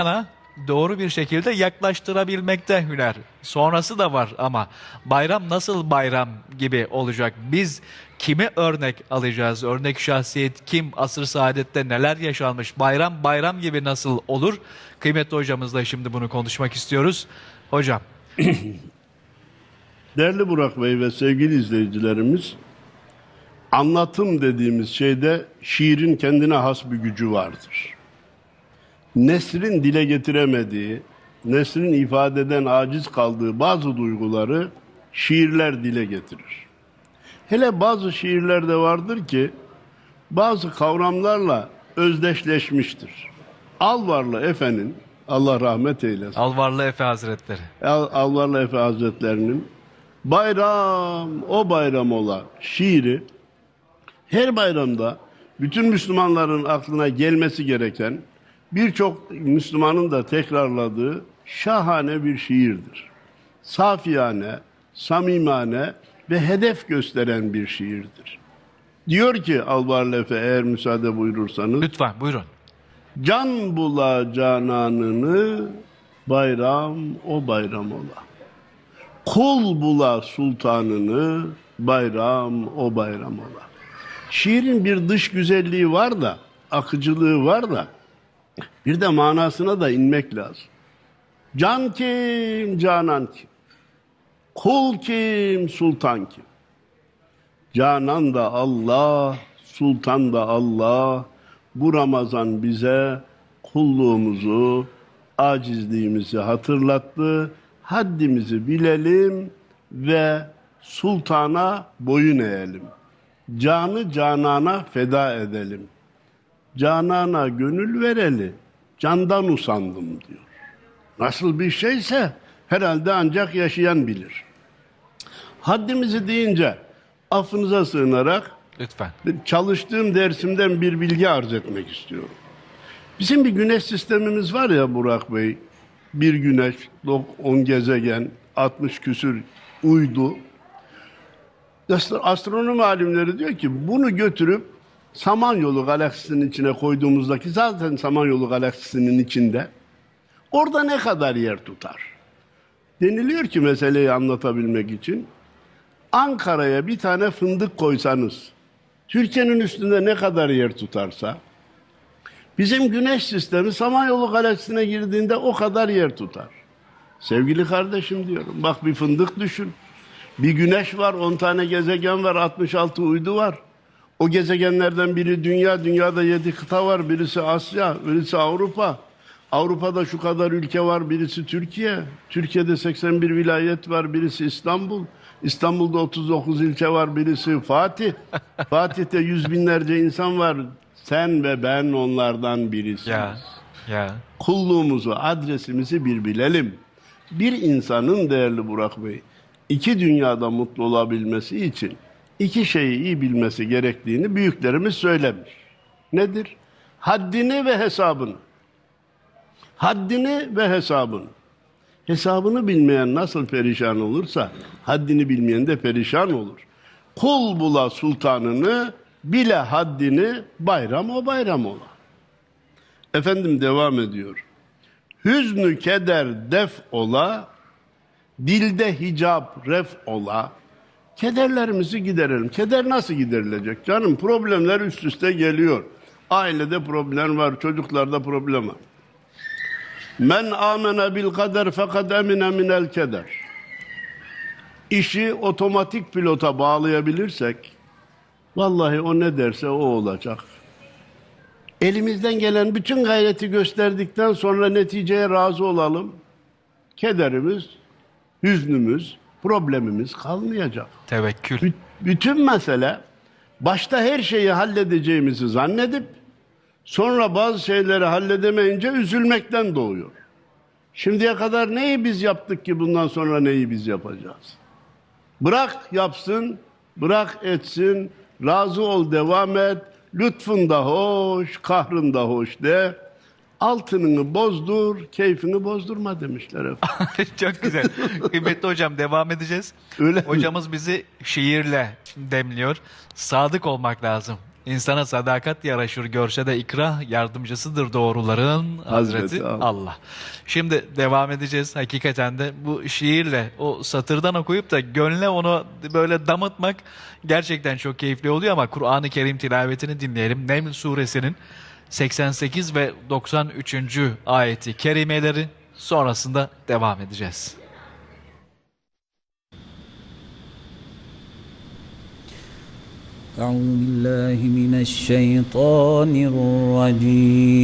insana doğru bir şekilde yaklaştırabilmekte hüner. Sonrası da var ama bayram nasıl bayram gibi olacak? Biz kimi örnek alacağız? Örnek şahsiyet kim? Asır saadette neler yaşanmış? Bayram bayram gibi nasıl olur? Kıymetli hocamızla şimdi bunu konuşmak istiyoruz. Hocam Değerli Burak Bey ve sevgili izleyicilerimiz, anlatım dediğimiz şeyde şiirin kendine has bir gücü vardır. Nesrin dile getiremediği, nesrin ifadeden aciz kaldığı bazı duyguları şiirler dile getirir. Hele bazı şiirlerde vardır ki bazı kavramlarla özdeşleşmiştir. Alvarlı Efe'nin, Allah rahmet eylesin, Alvarlı Efe Hazretleri. Al- Alvarlı Efe Hazretlerinin bayram o bayram ola şiiri her bayramda bütün Müslümanların aklına gelmesi gereken birçok Müslümanın da tekrarladığı şahane bir şiirdir. Safiyane, samimane ve hedef gösteren bir şiirdir. Diyor ki Alvarlı Efe eğer müsaade buyurursanız Lütfen buyurun. Can bula cananını bayram o bayram ola. Kul bula sultanını bayram o bayram ola. Şiirin bir dış güzelliği var da, akıcılığı var da bir de manasına da inmek lazım. Can kim, canan kim? Kul kim, sultan kim? Canan da Allah, sultan da Allah. Bu Ramazan bize kulluğumuzu, acizliğimizi hatırlattı. Haddimizi bilelim ve sultana boyun eğelim. Canı canana feda edelim. Canana gönül vereli, candan usandım diyor. Nasıl bir şeyse herhalde ancak yaşayan bilir. Haddimizi deyince affınıza sığınarak Lütfen. çalıştığım dersimden bir bilgi arz etmek istiyorum. Bizim bir güneş sistemimiz var ya Burak Bey. Bir güneş, 10 gezegen, 60 küsür uydu. Astro- Astronomi alimleri diyor ki bunu götürüp Samanyolu galaksisinin içine koyduğumuzdaki zaten Samanyolu galaksisinin içinde orada ne kadar yer tutar? Deniliyor ki meseleyi anlatabilmek için Ankara'ya bir tane fındık koysanız, Türkiye'nin üstünde ne kadar yer tutarsa, bizim güneş sistemi Samanyolu galaksisine girdiğinde o kadar yer tutar. Sevgili kardeşim diyorum, bak bir fındık düşün. Bir güneş var, 10 tane gezegen var, 66 uydu var. O gezegenlerden biri dünya, dünyada 7 kıta var, birisi Asya, birisi Avrupa. Avrupa'da şu kadar ülke var, birisi Türkiye. Türkiye'de 81 vilayet var, birisi İstanbul. İstanbul'da 39 ilçe var, birisi Fatih. Fatih'te yüz binlerce insan var. Sen ve ben onlardan birisi. Ya ya. Kulluğumuzu, adresimizi bir bilelim. Bir insanın değerli Burak Bey, iki dünyada mutlu olabilmesi için iki şeyi iyi bilmesi gerektiğini büyüklerimiz söylemiş. Nedir? Haddini ve hesabını. Haddini ve hesabını. Hesabını bilmeyen nasıl perişan olursa haddini bilmeyen de perişan olur. Kul bula sultanını bile haddini bayram o bayram ola. Efendim devam ediyor. Hüznü keder def ola, dilde hicap ref ola. Kederlerimizi giderelim. Keder nasıl giderilecek? Canım problemler üst üste geliyor. Ailede problem var, çocuklarda problem var. Men amene bil kader fekad emine minel keder. İşi otomatik pilota bağlayabilirsek, vallahi o ne derse o olacak. Elimizden gelen bütün gayreti gösterdikten sonra neticeye razı olalım. Kederimiz, hüznümüz, problemimiz kalmayacak. Tevekkül. Bü- bütün mesele başta her şeyi halledeceğimizi zannedip sonra bazı şeyleri halledemeyince üzülmekten doğuyor. Şimdiye kadar neyi biz yaptık ki bundan sonra neyi biz yapacağız? Bırak yapsın, bırak etsin, razı ol devam et, lütfun da hoş, kahrın da hoş de. Altınını bozdur, keyfini bozdurma demişler efendim. Çok güzel. Kıymetli hocam devam edeceğiz. Öyle mi? Hocamız bizi şiirle demliyor. Sadık olmak lazım. İnsana sadakat yaraşır görse de ikrah yardımcısıdır doğruların Hazreti, Hazreti Allah. Allah. Şimdi devam edeceğiz. Hakikaten de bu şiirle o satırdan okuyup da gönle onu böyle damıtmak gerçekten çok keyifli oluyor ama Kur'an-ı Kerim tilavetini dinleyelim. Neml suresinin 88 ve 93. ayeti kerimeleri sonrasında devam edeceğiz. أعوذ بالله من الشيطان الرجيم